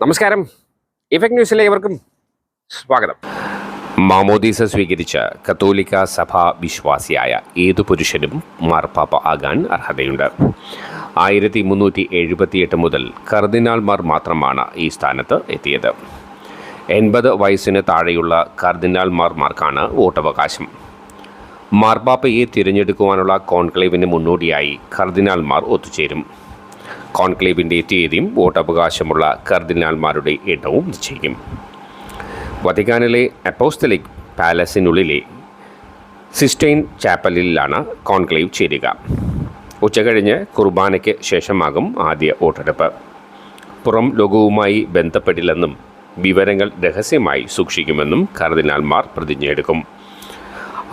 നമസ്കാരം. ഇഫക്ട് ന്യൂസിലെ ഇവർക്കും സ്വാഗതം. മാമോദീസ സ്വീകരിച്ച കത്തോലിക്ക സഭാ വിശ്വാസിയായ ഏതു പുരുഷനും മാർപ്പാപ്പ ആകാൻ അർഹതയുണ്ട്. ആയിരത്തി മുന്നൂറ്റി എഴുപത്തിയെട്ട് മുതൽ കർദിനാൾമാർ മാത്രമാണ് ഈ സ്ഥാനത്ത് എത്തിയത്. എൺപത് വയസ്സിന് താഴെയുള്ള കർദിനാൾമാർമാർക്കാണ് വോട്ടവകാശം. മാർപ്പാപ്പയെ തിരഞ്ഞെടുക്കുവാനുള്ള കോൺക്ലേവിന് മുന്നോടിയായി കർദിനാൾമാർ ഒത്തുചേരും. കോൺക്ലേവിന്റെ തീയതിയും വോട്ടവകാശമുള്ള കർദിനാൾമാരുടെ എണ്ണവും നിശ്ചയിക്കും. വത്തിക്കാനിലെ അപ്പോസ്തലിക് പാലസിനുള്ളിലെ സിസ്റ്റൈൻ ചാപ്പലിലാണ് കോൺക്ലേവ് ചേരുക. ഉച്ചകഴിഞ്ഞ് കുർബാനയ്ക്ക് ശേഷമാകും ആദ്യ വോട്ടെടുപ്പ്. പുറം ലോകവുമായി ബന്ധപ്പെടില്ലെന്നും വിവരങ്ങൾ രഹസ്യമായി സൂക്ഷിക്കുമെന്നും കർദിനാൾമാർ പ്രതിജ്ഞയെടുക്കും.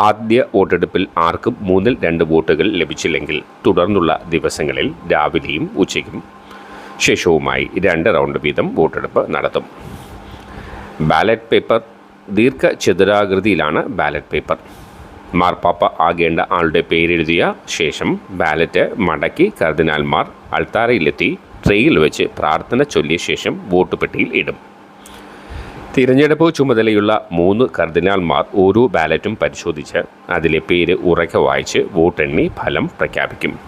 ആദ്യ വോട്ടെടുപ്പിൽ ആർക്കും മൂന്നിൽ രണ്ട് വോട്ടുകൾ ലഭിച്ചില്ലെങ്കിൽ തുടർന്നുള്ള ദിവസങ്ങളിൽ രാവിലെയും ഉച്ചയ്ക്കും ശേഷവുമായി രണ്ട് റൗണ്ട് വീതം വോട്ടെടുപ്പ് നടത്തും. ബാലറ്റ് പേപ്പർ ദീർഘ ചതുരാകൃതിയിലാണ് ബാലറ്റ് പേപ്പർ. മാർപ്പാപ്പ ആകേണ്ട ആളുടെ പേരെഴുതിയ ശേഷം ബാലറ്റ് മടക്കി കർദിനാൽമാർ അൾത്താരയിലെത്തി ട്രെയിൽ വെച്ച് പ്രാർത്ഥന ചൊല്ലിയ ശേഷം വോട്ടുപെട്ടിയിൽ ഇടും. തിരഞ്ഞെടുപ്പ് ചുമതലയുള്ള മൂന്ന് കർദിനാൾമാർ ഓരോ ബാലറ്റും പരിശോധിച്ച് അതിലെ പേര് ഉറക്കെ വായിച്ച് വോട്ടെണ്ണി ഫലം പ്രഖ്യാപിക്കും.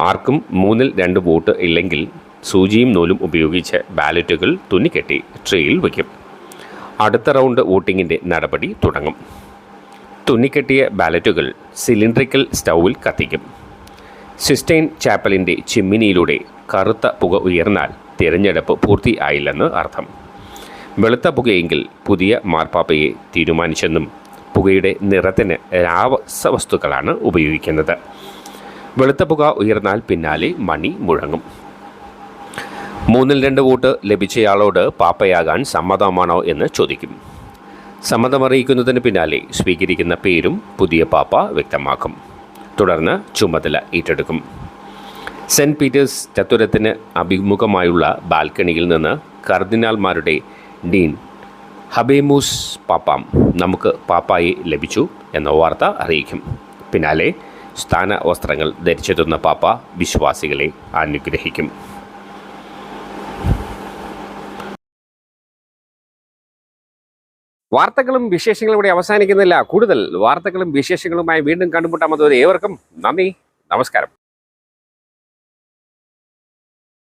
ആർക്കും മൂന്നിൽ രണ്ട് വോട്ട് ഇല്ലെങ്കിൽ സൂചിയും നൂലും ഉപയോഗിച്ച് ബാലറ്റുകൾ തുന്നിക്കെട്ടി ട്രെയിൽ വയ്ക്കും. അടുത്ത റൗണ്ട് വോട്ടിങ്ങിന്റെ നടപടി തുടങ്ങും. തുന്നിക്കെട്ടിയ ബാലറ്റുകൾ സിലിണ്ടറിക്കൽ സ്റ്റൗവിൽ കത്തിക്കും. സിസ്റ്റൈൻ ചാപ്പലിന്റെ ചിമ്മിനിയിലൂടെ കറുത്ത പുക ഉയർന്നാൽ തിരഞ്ഞെടുപ്പ് പൂർത്തിയായില്ലെന്ന് അർത്ഥം. വെളുത്ത പുകയെങ്കിൽ പുതിയ മാർപ്പാപ്പയെ തീരുമാനിച്ചെന്നും പുകയുടെ നിറത്തിന് രാസവസ്തുക്കളാണ് ഉപയോഗിക്കുന്നത്. വെളുത്ത പുക ഉയർന്നാൽ പിന്നാലെ മണി മുഴങ്ങും. മൂന്നിൽ രണ്ട് വോട്ട് ലഭിച്ചയാളോട് പാപ്പയാകാൻ സമ്മതമാണോ എന്ന് ചോദിക്കും. സമ്മതമറിയിക്കുന്നതിന് പിന്നാലെ സ്വീകരിക്കുന്ന പേരും പുതിയ പാപ്പ വ്യക്തമാക്കും. തുടർന്ന് ചുമതല ഏറ്റെടുക്കും. സെന്റ് പീറ്റേഴ്സ് ചത്തുരത്തിന് അഭിമുഖമായുള്ള ബാൽക്കണിയിൽ നിന്ന് കർദിനാൾമാരുടെ ഡീൻ ഹബേമൂസ് പാപ്പാം നമുക്ക് പാപ്പായെ ലഭിച്ചു എന്ന വാർത്ത അറിയിക്കും. പിന്നാലെ സ്ഥാന വസ്ത്രങ്ങൾ ധരിച്ചെത്തുന്ന പാപ്പ വിശ്വാസികളെ അനുഗ്രഹിക്കും. വാർത്തകളും വിശേഷങ്ങളും കൂടി അവസാനിക്കുന്നില്ല. കൂടുതൽ വാർത്തകളും വിശേഷങ്ങളുമായി വീണ്ടും കണ്ടുമുട്ടാമത് ഏവർക്കും നന്ദി. നമസ്കാരം.